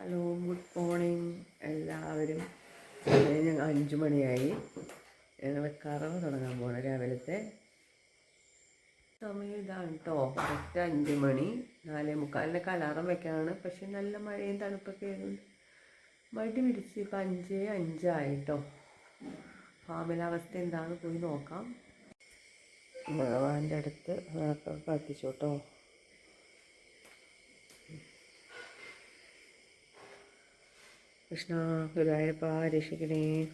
Hello good morning എല്ലാവരും ഞങ്ങൾ അഞ്ച് മണിയായി. ഞങ്ങൾ കറവ് തുടങ്ങാൻ പോകണം രാവിലത്തെ സമയം ഇതാണ് കേട്ടോ കറക്റ്റ് അഞ്ച് മണി നാലേ മുക്കാലിനൊക്കെ അലാറം വെക്കാനാണ്. പക്ഷെ നല്ല മഴയും തണുപ്പൊക്കെ ആയതുകൊണ്ട് മടി പിടിച്ച് ഇപ്പം അഞ്ച് അഞ്ചായിട്ടോ ഫാമിലെ അവസ്ഥ എന്താണ് പോയി നോക്കാം. ഭഗവാന്റെ അടുത്ത് വിളക്കൊക്കെ കത്തിച്ചു കേട്ടോ കൃഷ്ണ ഗുരുവായൂരപ്പ രക്ഷിക്കണേ.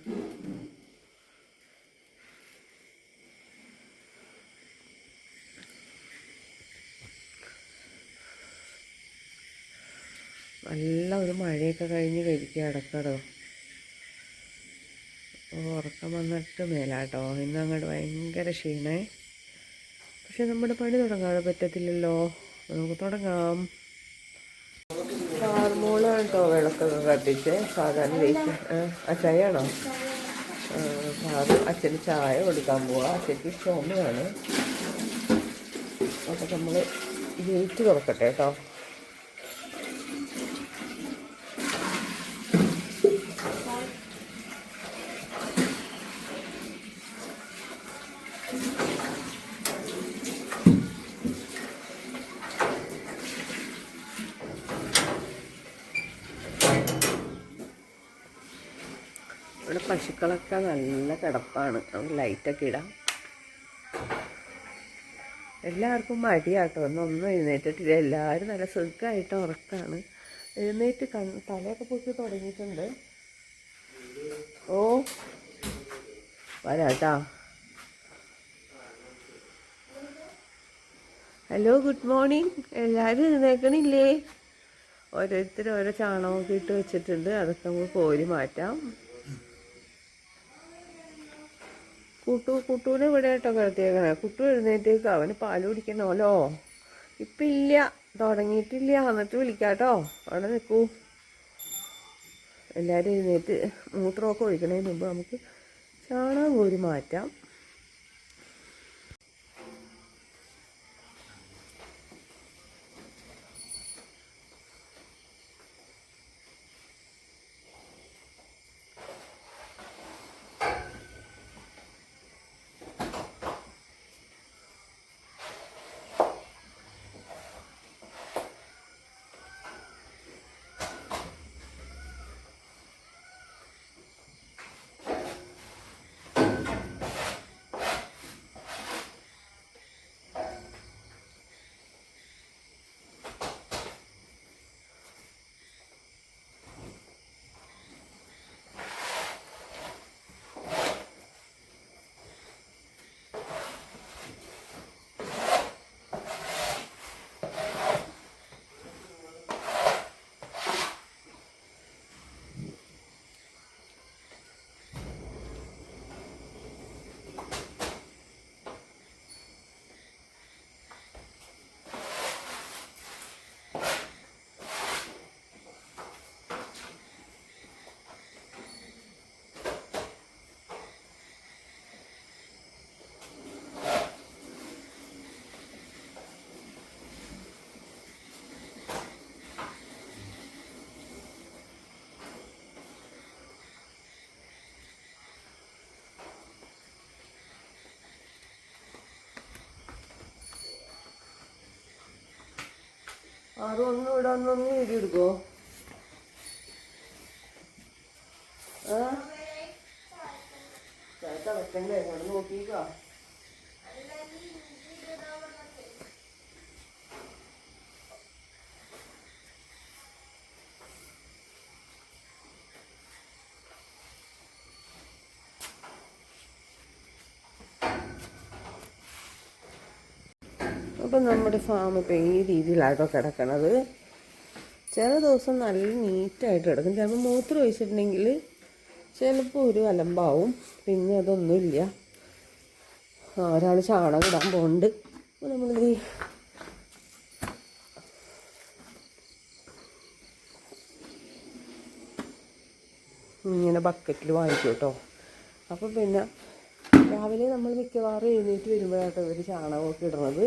നല്ല ഒരു മഴയൊക്കെ കഴിഞ്ഞ് കഴിക്കുക അടക്കടോ. ഉറക്കം വന്നിട്ട് മേലാട്ടോ. ഇന്ന് അങ്ങോട്ട് ഭയങ്കര ക്ഷീണേ. പക്ഷെ നമ്മുടെ പണി തുടങ്ങാതെ പറ്റത്തില്ലല്ലോ. നമുക്ക് തുടങ്ങാം. കേട്ടോ വിളക്കൊക്കെ കത്തിച്ച് സാധാരണ ലേറ്റ് അച്ചായാണോ സാറ് അച്ഛന് ചായ കൊടുക്കാൻ പോവാ. അച്ഛക്ക് ചുമയാണ്. അപ്പം നമ്മൾ ഗേറ്റ് തുറക്കട്ടെ കേട്ടോ ഇവിടെ പശുക്കളൊക്കെ നല്ല കിടപ്പാണ്. അവർ ലൈറ്റൊക്കെ ഇടാം. എല്ലാവർക്കും മടിയാട്ടോ. ഒന്നൊന്നും എഴുന്നേറ്റിട്ടില്ല. എല്ലാവരും നല്ല സുഖമായിട്ട് ഉറക്കാണ്. എഴുന്നേറ്റ് തലയൊക്കെ പൊക്കി തുടങ്ങിയിട്ടുണ്ട്. ഓ വരാട്ടാ. ഹലോ ഗുഡ് മോർണിംഗ് എല്ലാവരും എഴുന്നേക്കണില്ലേ? ഓരോരുത്തർ ഓരോ ചാണകമൊക്കെ ഇട്ട് വെച്ചിട്ടുണ്ട്. അതൊക്കെ നമുക്ക് കോരി മാറ്റാം. കുട്ടു കുട്ടൂനെ ഇവിടെ കേട്ടോ കിടത്തിയേക്കണേ. കുട്ടു എഴുന്നേറ്റേക്ക്. അവന് പാൽ കുടിക്കണമല്ലോ. ഇപ്പം ഇല്ല. തുടങ്ങിയിട്ടില്ല. എന്നിട്ട് വിളിക്കാട്ടോ അവിടെ നിൽക്കൂ. എല്ലാവരും എഴുന്നേറ്റ് മൂത്രമൊക്കെ ഒഴിക്കണതിന് മുമ്പ് നമുക്ക് ചാണകം കോരി മാറ്റാം. ആരും ഒന്നും ഇവിടെ ഒന്നൊന്ന് വീഡിയോ എടുക്കോ ഏ ചേട്ടാ വെക്കണ്ടേ അവിടെ അപ്പം നമ്മുടെ ഫാം ഇപ്പം ഈ രീതിയിലാട്ടോ കിടക്കണത്. ചില ദിവസം നല്ല നീറ്റായിട്ട് കിടക്കും. ചിലപ്പോൾ മൂത്രം ഒഴിച്ചിട്ടുണ്ടെങ്കിൽ ചിലപ്പോൾ ഒരു അലമ്പാവും. പിന്നെ അതൊന്നുമില്ല. ഒരാൾ ചാണകം ഇടാൻ പോകുന്നുണ്ട് അപ്പോൾ നമ്മളിത് ഇങ്ങനെ ബക്കറ്റിൽ വാങ്ങിക്കും കേട്ടോ. അപ്പോൾ പിന്നെ രാവിലെ നമ്മൾ മിക്കവാറും എഴുന്നേറ്റ് വരുമ്പോഴാട്ടോ ഇവർ ചാണകമൊക്കെ ഇടുന്നത്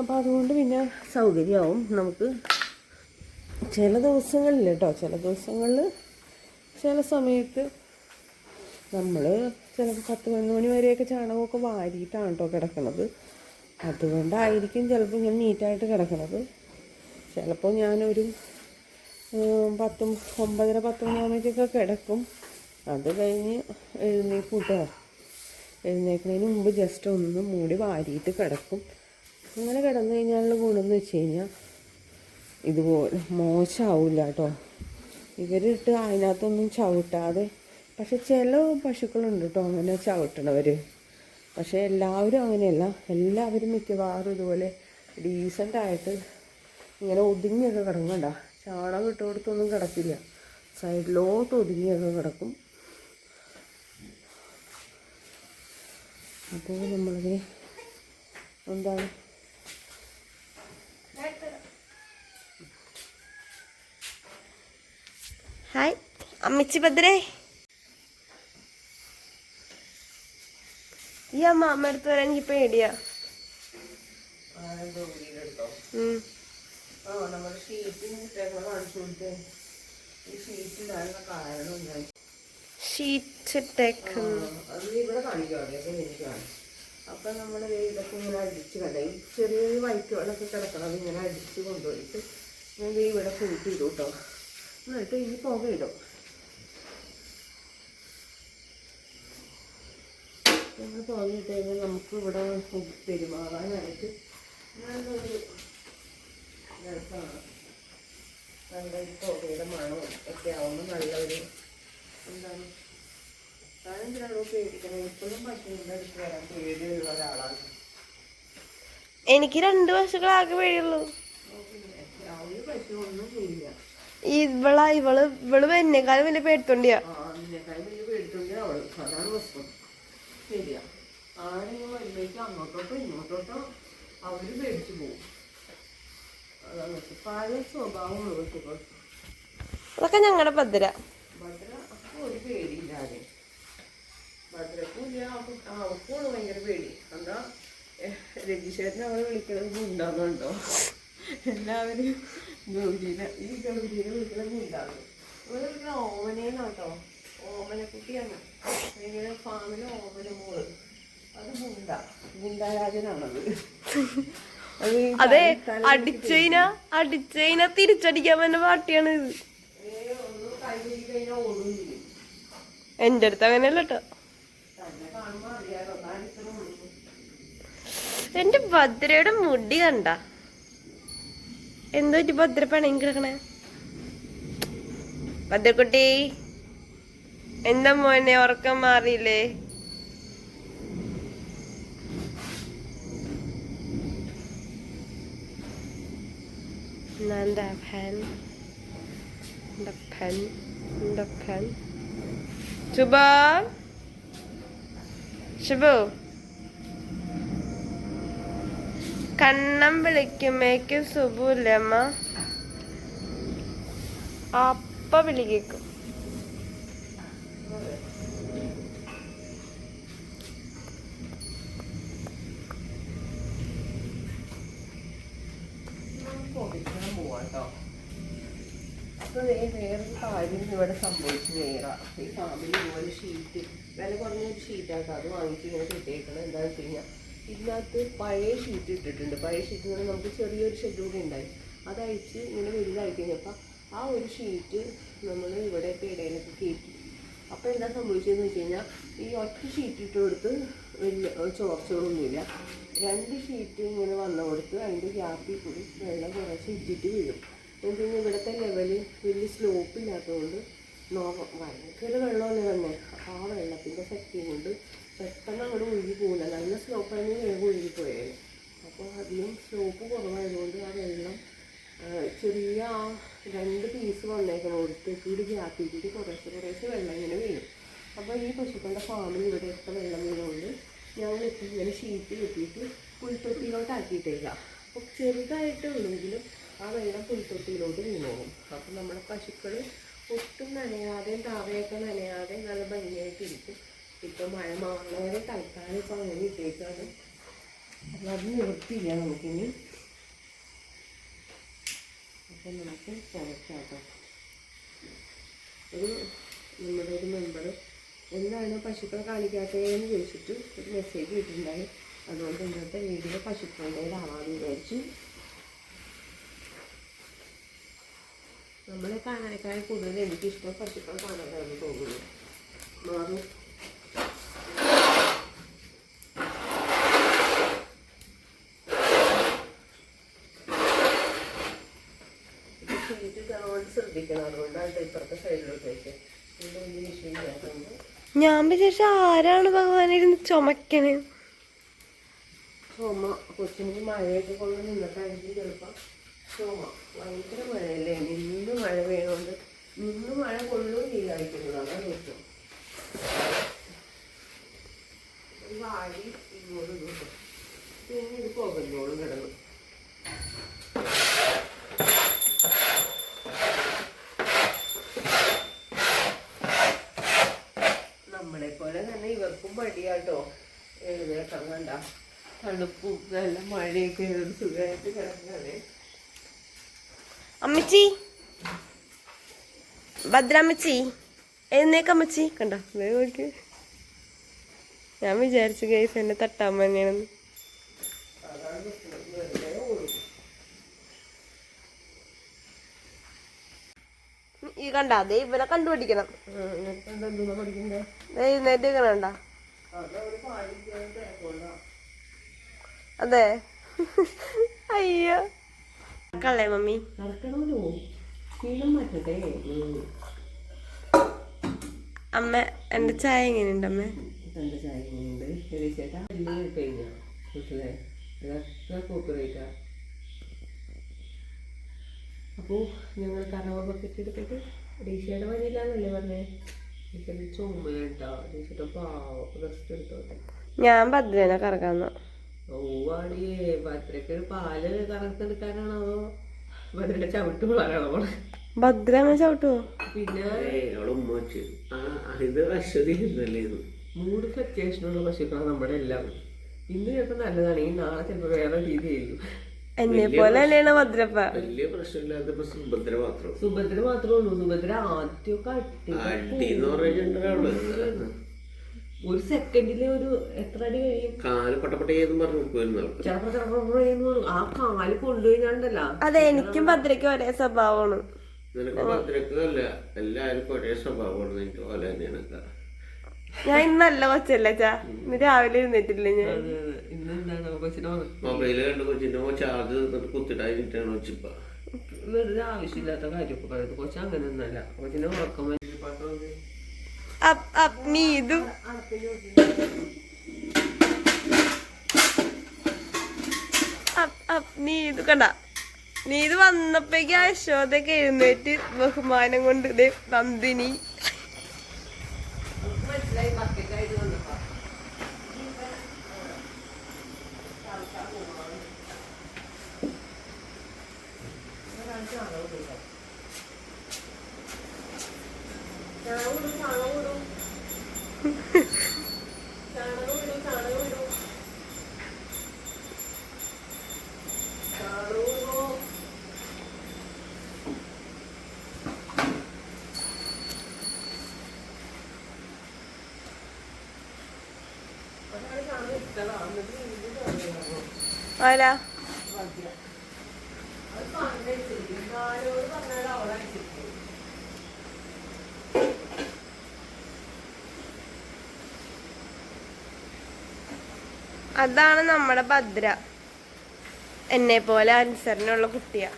അപ്പോൾ അതുകൊണ്ട് പിന്നെ സൗകര്യമാവും നമുക്ക്. ചില ദിവസങ്ങളിൽ കേട്ടോ ചില ദിവസങ്ങളിൽ ചില സമയത്ത് നമ്മൾ ചിലപ്പോൾ പത്ത് പതിനൊന്ന് മണി വരെയൊക്കെ ചാണകമൊക്കെ വാരിയിട്ടാണ് കേട്ടോ കിടക്കണത്. അതുകൊണ്ടായിരിക്കും ചിലപ്പോൾ ഇങ്ങനെ നീറ്റായിട്ട് കിടക്കുന്നത് ചിലപ്പോൾ ഞാനൊരു പത്തും ഒമ്പതര പത്ത് മണിയാകുമ്പോഴേക്കൊക്കെ കിടക്കും. അത് കഴിഞ്ഞ് എഴുന്നേക്കൂട്ടോ എഴുന്നേക്കുന്നതിന് മുമ്പ് ജസ്റ്റ് ഒന്ന് മൂടി വാരിയിട്ട് കിടക്കും. അങ്ങനെ കിടന്നു കഴിഞ്ഞാലുള്ള ഗുണം എന്ന് വെച്ച് കഴിഞ്ഞാൽ ഇതുപോലെ മോശമാവില്ല കേട്ടോ ഇവരിട്ട് അതിനകത്തൊന്നും ചവിട്ടാതെ പക്ഷെ ചില പശുക്കളുണ്ട് കേട്ടോ അങ്ങനെ ചവിട്ടണവർ പക്ഷേ എല്ലാവരും അങ്ങനെയല്ല. എല്ലാവരും മിക്കവാറും ഇതുപോലെ ഡീസന്റായിട്ട് ഇങ്ങനെ ഒതുങ്ങിയൊക്കെ കിടങ്ങണ്ട ചാണകം ഇട്ട് കൊടുത്തൊന്നും കിടക്കില്ല. സൈഡിലോട്ട് ഒതുങ്ങിയൊക്കെ കിടക്കും. അപ്പോൾ നമ്മളിങ്ങനെ എന്താണ് ഹായ് അമ്മച്ചി ഭദ്രേ. ഈ അമ്മ അമ്മ അടുത്ത് വരാൻ എനിക്ക് പേടിയാ. അപ്പൊ നമ്മൾ ഷീറ്റ് അത് അപ്പം ഇതൊക്കെ ഇങ്ങനെ അടിച്ച് കണ്ട. ഈ ചെറിയ വൈറ്റ് വെള്ളമൊക്കെ കിടക്കണം ഇങ്ങനെ അടിച്ച് കൊണ്ടുപോയിട്ട് ഞാൻ ഇവിടെ കൂട്ടിയിടും കേട്ടോ. എന്നിട്ട് ഈ പുക ഇടും. ഞങ്ങൾ പുക ഇട്ട് കഴിഞ്ഞാൽ നമുക്ക് ഇവിടെ പെരുമാറാനായിട്ട് നല്ലൊരു രസമാണ്. നല്ല ഈ പുകയുടെ മണവും ഒക്കെ ആവുമ്പോൾ നല്ലൊരു എന്താണ് ഞാനെന്തിനാണോ പേടിക്കണേ. ഇപ്പോഴും പശുവിന്റെ അടുത്ത് വരാൻ പേടിയുള്ള ഒരാളാണ്. എനിക്ക് രണ്ട് പശുക്കളാകെ പേടിയുള്ളൂ. ഒരു പശു ഒന്നും ചെയ്യില്ല. ഇവളാ ഇവൾ ഇവൾ എന്നെക്കാളും വലിയ പേടിത്തൊണ്ടിയാ. അവർ പേടിച്ചു പോകും. അതൊക്കെ ഞങ്ങളുടെ ഭദ്ര. ഭദ്ര ഒരു പേടിയില്ലാതെ ഭയങ്കര പേടി. എന്താ രജിഷേട്ടനെ അവളെ വിളിക്കണത് ഗുണ്ടാന്നുണ്ടോ എല്ലാവരും ഗൗരീനെ ഈ ഗൗരീനെ വിളിക്കണത് ഗുണ്ടാന്ന് ഇവിടെ വിളിക്കണ ഓമന ഓമനക്കുട്ടിയാണ്. ഭയങ്കര ഫാമിലെ ഓമന മോൾ. അത് മുണ്ട. ഗുണ്ടാരാജനാണത് അത് അടിച്ചതിന അടിച്ചതിന തിരിച്ചടിക്കാൻ പറ്റുന്ന പാർട്ടിയാണ് ഇത്. എന്റെ അടുത്ത് അങ്ങനെയല്ല കേട്ടോ എന്റെ ഭദ്രയുടെ മുടി കണ്ട. എന്തോ ഇപ്പൊ ഭദ്ര പണയും കിടക്കണേ ഭദ്രക്കുട്ടി എന്താ മോനെ ഉറക്കം മാറിയില്ലേ? ശുഭ? ശുഭു? കണ്ണം വിളിക്കുമേക്ക് സുബുലമ്മ. അപ്പ വിളിക്കും പൊടിക്കണം പോവാട്ടോ അപ്പൊ ദേ വേറൊരു കാര്യം ഇവിടെ സംഭവിച്ചു നേരാ ഈ ഫാമിലി ഷീറ്റ് വില കുറഞ്ഞൊരു ഷീറ്റാട്ടോ അത് വാങ്ങിച്ച് ഇങ്ങനെ കിട്ടിയേക്കണം എന്താണെന്ന് വെച്ച് കഴിഞ്ഞാൽ ഇതിനകത്ത് പഴയ ഷീറ്റ് ഇട്ടിട്ടുണ്ട്. പഴയ ഷീറ്റ് എന്ന് നമുക്ക് ചെറിയൊരു ഷെഡ് കൂടി ഉണ്ടായി. അതഴിച്ച് ഇങ്ങനെ വലുതായി കഴിഞ്ഞപ്പോൾ ആ ഒരു ഷീറ്റ് നമ്മൾ ഇവിടെയൊക്കെ ഇടയിലൊക്കെ കയറ്റി. അപ്പോൾ എന്താ സംഭവിച്ചതെന്ന് വെച്ച് കഴിഞ്ഞാൽ ഈ ഒറ്റ ഷീറ്റ് ഇട്ട് കൊടുത്ത് വലിയ ചോർച്ചകളൊന്നുമില്ല. രണ്ട് ഷീറ്റ് ഇങ്ങനെ വന്ന കൊടുത്ത് അതിന്റെ ഗ്യാപ്പിൽ കൂടി വെള്ളം കുറച്ച് ഇട്ടിട്ട് വീഴും. എന്ന് കഴിഞ്ഞാൽ ഇവിടുത്തെ ലെവൽ വലിയ സ്ലോപ്പ് ഇല്ലാത്തതുകൊണ്ട് നോവ ഭയങ്കര വെള്ളമല്ലേ തന്നെ അപ്പോൾ ആ വെള്ളത്തിന്റെ ശക്തി കൊണ്ട് പെട്ടെന്ന് അങ്ങോട്ട് ഒഴുകി പോകില്ല നല്ല സ്ലോപ്പാണെങ്കിൽ വേഗം ഒഴുകി പോയാൽ അപ്പോൾ അധികം സ്ലോപ്പ് കുറവായതുകൊണ്ട് ആ വെള്ളം ചെറിയ ആ രണ്ട് പീസ് വന്നേക്കണം. കൊടുത്ത് കൂടി ഗ്യാപ്പിൽ കൂടി കുറേശ്ശെ കുറേശ്ശെ വെള്ളം ഇങ്ങനെ വീഴും. അപ്പോൾ ഈ പശുക്കളുടെ ഫാമിൽ ഇവിടെയൊക്കെ വെള്ളം വീണുകൊണ്ട് ഞങ്ങൾ ഇപ്പം ഇങ്ങനെ ഷീറ്റ് കെട്ടിയിട്ട് പുൽത്തൊട്ടിയിലോട്ട് ആക്കിയിട്ടില്ല അപ്പോൾ ചെറുതായിട്ട് ഉള്ളെങ്കിലും ആ വെള്ളം പുൽത്തൊട്ടിയിലോട്ട് വീണോളും. അപ്പോൾ നമ്മുടെ പശുക്കൾ ഒട്ടും നനയാതെയും താവയൊക്കെ നനയാതെ നല്ല ഭംഗിയായിട്ടിരിക്കും. ഇപ്പം മഴ മാറുന്നവരെ തൽക്കാലം ഇപ്പം അങ്ങനെ ഇട്ടേക്കാണ്. അപ്പം അത് നിവൃത്തിയില്ല നമുക്കിനി. അപ്പം നമുക്ക് കിടക്കാട്ടോ ഒരു നമ്മുടെ ഒരു മെമ്പർ എന്താണ് പശുക്കളെ കാണിക്കാത്തതെന്ന് ചോദിച്ചിട്ട് ഒരു മെസ്സേജ് കിട്ടിയിട്ടുണ്ടായി അതുകൊണ്ട് ഇന്നത്തെ വീഡിയോ പശുക്കളുടേതാവാന്ന് വിചാരിച്ചു. നമ്മളെ കാണാനേക്കാൾ കൂടുതൽ എനിക്കിഷ്ടം പശുക്കളെ കാണാനാണെന്ന് തോന്നുന്നു. മാറും ഇത് ചെയ്തിട്ട് അതുകൊണ്ട് ശ്രദ്ധിക്കണം അതുകൊണ്ടാണ് ഇപ്പുറത്തെ സൈഡിലോട്ട് വെച്ചത് ഇതിന്റെ വലിയ വിഷയമില്ലാത്തതുകൊണ്ട് ഞാൻ വിചാരിച്ച ആരാണ് ഭഗവാനെ ഇരുന്ന് ചുമക്കണ്? ഭയങ്കര മഴയല്ലേ? നിന്ന് മഴ പെയ്യുന്നതുകൊണ്ട് നിന്ന് മഴ കൊള്ളുകയും ചെയ്യാതിരിക്കുന്നത് അതാണ് ഇങ്ങോട്ട് പിന്നെ ഇത് പോകല്ലോളും കിടന്നു നമ്മളെ പോലെ തന്നെ ഇവർക്കും മടിയാട്ടോ എഴുന്നേക്കാൻ കണ്ട തണുപ്പും നല്ല മഴയൊക്കെ സുഖമായിട്ട് കിടക്കാതെ അമ്മച്ചി. ഭദ്രാമ്മച്ചി എഴുന്നേക്കമ്മച്ചി കണ്ടോ? നോക്ക്. ഞാൻ വിചാരിച്ചു ഗൈസ് എന്നെ തട്ടാൻ തന്നെയാണെന്ന്. ഈ കണ്ട? അതേ ഇവനെ കണ്ടുപിടിക്കണം. എഴുന്നേറ്റ് കണ്ട? അതെ. അയ്യോ. കള്ളേ മമ്മി? അമ്മ എന്റെ ചായ എങ്ങനെയുണ്ട് അമ്മ? അപ്പോ ചായ ചേട്ടാ കഴിഞ്ഞാ ഇതൊക്കെ അപ്പോൾ ഞങ്ങൾ കറവ ബക്കറ്റ് എടുത്തിട്ട് ഡീഷയുടെ പനിയില്ലാന്നല്ലേ പറഞ്ഞേ? ഞാൻ ഭദ്രനെ കറക്കാന്ന്. ഓവാടിയേ ചവിട്ടോ ചവിട്ടുവോ? പിന്നെ അവളെ ഉമ്മ ആ ഇത് അശ്വതി ഇന്നല്ലേ ഇത്? മൂഡ് ഫ്ലക്ച്വേഷനുള്ള പശുക്കളാണ് നമ്മുടെ എല്ലാം. ഇന്ന് ചിലപ്പോൾ നല്ലതാണ്. ഈ നാളെ ചിലപ്പോൾ വേറെ രീതിയായിരിക്കും. എന്നെ പോലെ തന്നെയാണ് ഭദ്രപ്പ? വലിയ പ്രശ്നമില്ലാത്ത ഇപ്പൊ സുഭദ്ര മാത്രം. സുഭദ്ര മാത്രമേ ഉള്ളൂ. സുഭദ്ര ആദ്യമൊക്കെ ഒരു സെക്കൻഡിൽ ഒരു എത്ര അടി കഴിയും? കാൽ പട്ടപ്പട്ട ചെയ്തെന്ന് പറഞ്ഞു ചിലപ്പോ. ആ കാൽ കൊണ്ടുപോയിണ്ടല്ല അതെ എനിക്കും ഭദ്രയ്ക്കും ഒരേ സ്വഭാവമാണ്. നിനക്ക് ഭദ്രക്ക് അല്ല എല്ലാവർക്കും ഒരേ സ്വഭാവമാണ് എനിക്ക് പോലെ തന്നെയാണ്. ഞാൻ ഇന്ന് നല്ല കൊച്ചല്ലേ ചാ ഇന്ന് രാവിലെ ഇരുന്നിട്ടില്ല ഞാൻ? ഇന്ന് എന്താണ് കൊച്ചിനെ മൊബൈൽ കണ്ട് കൊച്ചിന്റെ ചാർജ് തീർന്നിട്ട് കുത്തിട്ടായിട്ടാണ് വെറുതെ ആവശ്യമില്ലാത്ത കാര്യമൊക്കെ പറയുന്നത് കൊച്ചു അങ്ങനെ ഒന്നല്ല കൊച്ചിന്റെ ഉറക്കം നീതു കണ്ട. നീതു വന്നപ്പോഴേക്ക് അശോദൊക്കെ എഴുന്നേറ്റ് ബഹുമാനം കൊണ്ട് ഇതേ നന്ദിനി മനസ്സിലായി ബക്കറ്റായിട്ട് വന്നപ്പോ അതാണ് നമ്മുടെ ഭദ്ര. എന്നെ പോലെ അനുസരണയുള്ള കുട്ടിയാ.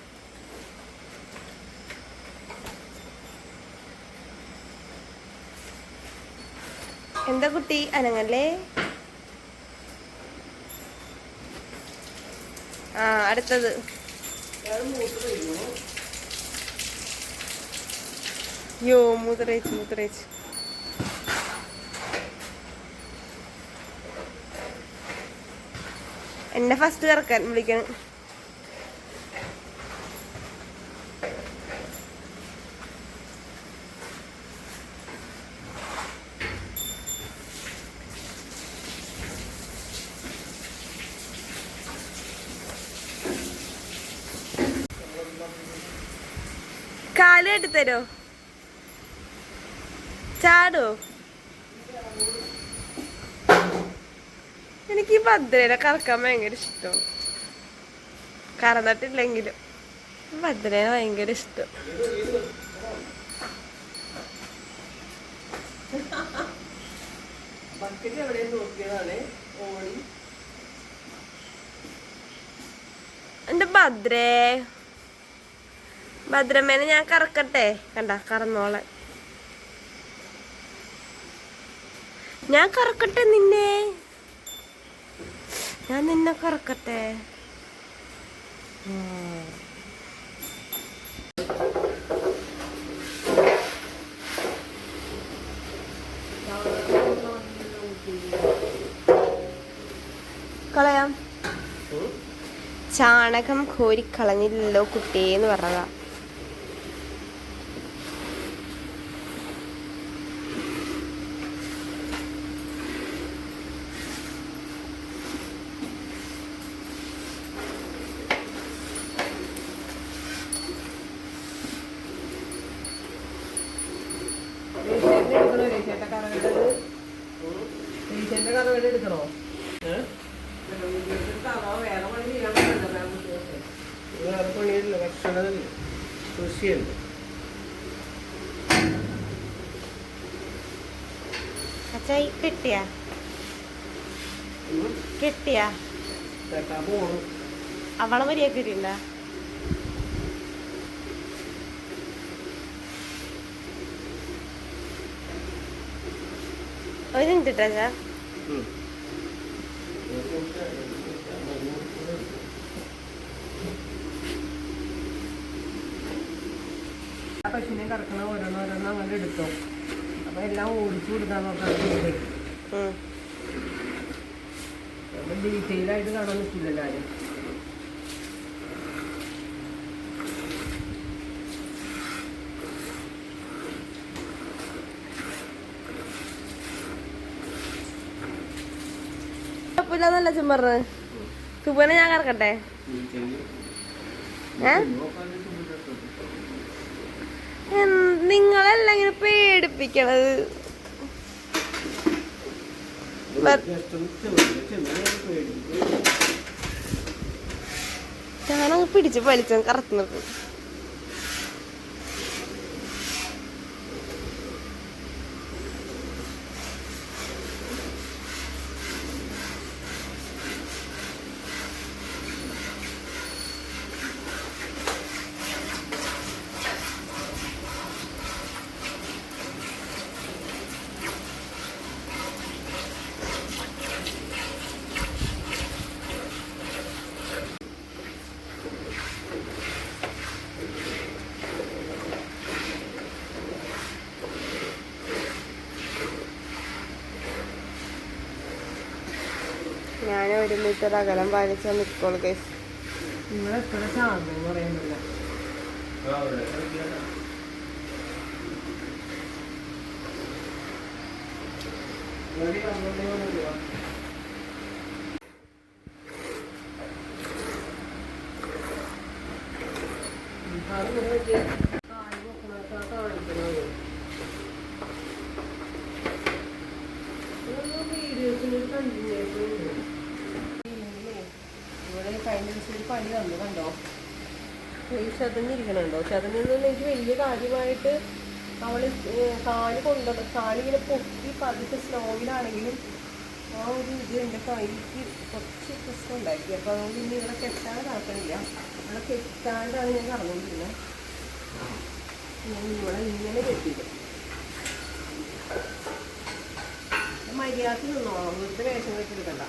എന്താ കുട്ടി? അനങ്ങല്ലേ? ആ അടുത്തത്. യോ മൂത്രയിച്ച് മൂത്രയിച്ച് എന്നെ ഫസ്റ്റ് കറക്കാൻ വിളിക്കണം. കെട്ടിത്തരോ ചാടോ? എനിക്ക് ഈ ഭദ്രനെ കറക്കാൻ ഭയങ്കര ഇഷ്ടമാണ് കറന്നിട്ടില്ലെങ്കിലും. ഭദ്രനെ ഭയങ്കര ഇഷ്ടം. ബക്കറ്റ് എവിടെ നോക്കിയതാണ്? ഓടി. എന്റെ ഭദ്രേ? ഭദ്രമ്മേനെ ഞാൻ കറക്കട്ടെ. കണ്ട കറന്നോളെ ഞാൻ കറക്കട്ടെ നിന്നെ. ഞാൻ നിന്നെ കറക്കട്ടെ. കളയാം. ചാണകം കോരിക്കളഞ്ഞില്ലല്ലോ കുട്ടിയെന്ന് പറഞ്ഞതാ. കിട്ടിയാ? കിട്ടിയാ? അവളെ മര്യാദ കിട്ടിയില്ല. ഒരു മിനിറ്റ് ഉം. ആ പശുവിനെ കറക്കണ ഓരോന്നോരോന്ന് അങ്ങനെ എടുത്തോ. അപ്പൊ എല്ലാം ഓടിച്ചു കൊടുക്കാൻ നോക്കാം. ആയിട്ട് കാണാൻ പറ്റില്ലല്ലോ ആരും കുഴപ്പമില്ലെന്നല്ല ചും പറഞ്ഞത്. സുബനെ ഞാൻ കറക്കട്ടെ? ഏ? നിങ്ങളെല്ലാം ഇങ്ങനെ പേടിപ്പിക്കണത്. ഞാനങ്ങ് പിടിച്ച് വലിച്ച കറത്ത് നിർത്തും ഞാൻ ഒരു മീറ്റർ അകലം പാലിച്ച നിൽക്കുള്ളൂ കേസ് ശാന്തം പറയുന്നില്ല. ഇവിടെ കഴിഞ്ഞ ദിവസം ഒരു പണി തന്നു കണ്ടോ? ഈ ചതഞ്ഞിരിക്കണുണ്ടോ? ചതഞ്ഞെന്ന് എനിക്ക് വലിയ കാര്യമായിട്ട് അവൾ കാൽ കൊണ്ടത് കാലിങ്ങനെ പൊക്കി പതുക്കെ സ്ലോയിലാണെങ്കിലും ആ ഒരു ഇത് എന്റെ കൈക്ക് കുറച്ച് പ്രശ്നം ഉണ്ടാക്കി അപ്പോൾ അതുകൊണ്ട് ഇനി ഇവിടെ കെട്ടാതാക്കണില്ല ഇവിടെ കെട്ടാണ്ടാണ് ഞാൻ കറന്നുകൊണ്ടിരുന്നത് ഞാൻ ഇവിടെ ഇങ്ങനെ കെട്ടിയത് മര്യാദ നിന്നോളാം വെറുതെ വേഷം കെട്ടിയെടുക്കണ്ട.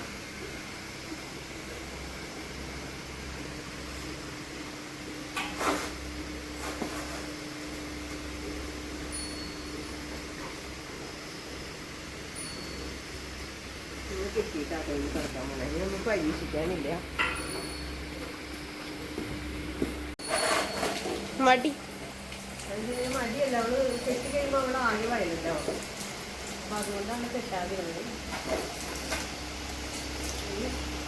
ഇന്ന് കെട്ടിയിട്ടാട്ടോ ഇനി കിടക്കാൻ പോണേ ഇതൊന്നും പരീക്ഷിക്കാനില്ല മടി മടിയല്ല അവൾ കെട്ടി കഴിയുമ്പോൾ അവൾ ആകെ വയലല്ലോ അപ്പൊ അതുകൊണ്ടാണ് കെട്ടാതിരുന്നത്.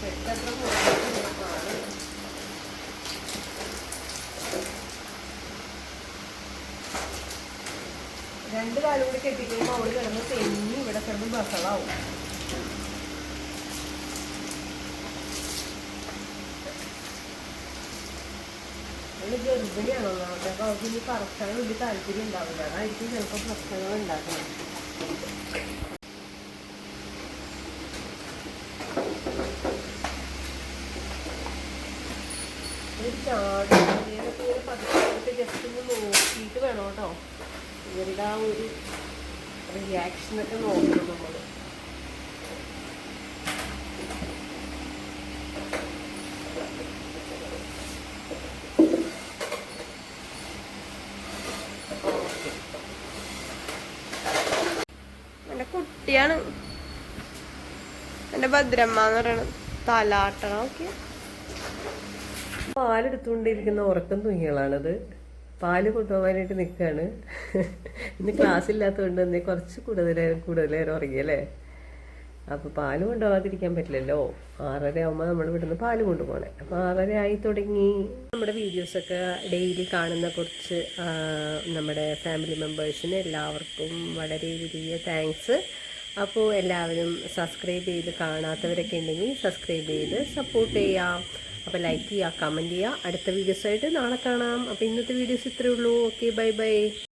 കെട്ടത്ര പോകാണ് രണ്ട് കാലും കൂടി കെട്ടിക്കഴിയുമ്പോൾ അവൾ കിടന്ന് തെന്നി ഇവിടെ കിടന്ന് ബഹളാവും. അവൾ ഗർഭിണിയാണോ ഒന്നാമത്തെ. അപ്പോൾ അവൾക്ക് ഇനി പറക്കാൻ താല്പര്യം ഉണ്ടാവില്ല. അതായിരിക്കും ചിലപ്പോൾ പ്രശ്നങ്ങൾ ഉണ്ടാക്കുന്നത് ജസ്റ്റ് ഒന്ന് നോക്കിയിട്ട് വേണം കേട്ടോ. ഇവരുടെ ആ ഒരു റിയാക്ഷനൊക്കെ നോക്കണം നമ്മൾ എന്റെ കുട്ടിയാണ് എന്റെ ഭദ്രമ്മ എന്ന് പറയണത്. തലാട്ടണം ഓക്കെ പാലെടുത്തുകൊണ്ടിരിക്കുന്ന ഉറക്കം തുങ്ങികളാണത് പാൽ കൊണ്ടുപോകാനായിട്ട് നിൽക്കുകയാണ് ഇന്ന് ക്ലാസ് ഇല്ലാത്തതുകൊണ്ട് തന്നെ കുറച്ച് കൂടുതൽ നേരം ഉറങ്ങിയല്ലേ? അപ്പോൾ പാൽ കൊണ്ടുപോകാതിരിക്കാൻ പറ്റില്ലല്ലോ. ആറര ആകുമ്പോൾ നമ്മൾ ഇവിടുന്ന് പാൽ കൊണ്ടുപോകണേ. അപ്പോൾ ആറര ആയി തുടങ്ങി. നമ്മുടെ വീഡിയോസൊക്കെ ഡെയിലി കാണുന്ന കുറച്ച് നമ്മുടെ ഫാമിലി മെമ്പേഴ്സിന് എല്ലാവർക്കും വളരെ വലിയ താങ്ക്സ് അപ്പോൾ എല്ലാവരും സബ്സ്ക്രൈബ് ചെയ്ത് കാണാത്തവരൊക്കെ ഉണ്ടെങ്കിൽ സബ്സ്ക്രൈബ് ചെയ്ത് സപ്പോർട്ട് ചെയ്യാം. അപ്പോൾ ലൈക്ക് ചെയ്യുക കമന്റ് ചെയ്യുക അടുത്ത വീഡിയോസായിട്ട് നാളെ കാണാം. അപ്പോൾ ഇന്നത്തെ വീഡിയോസ് ഇത്രയേ ഉള്ളൂ. Okay bye bye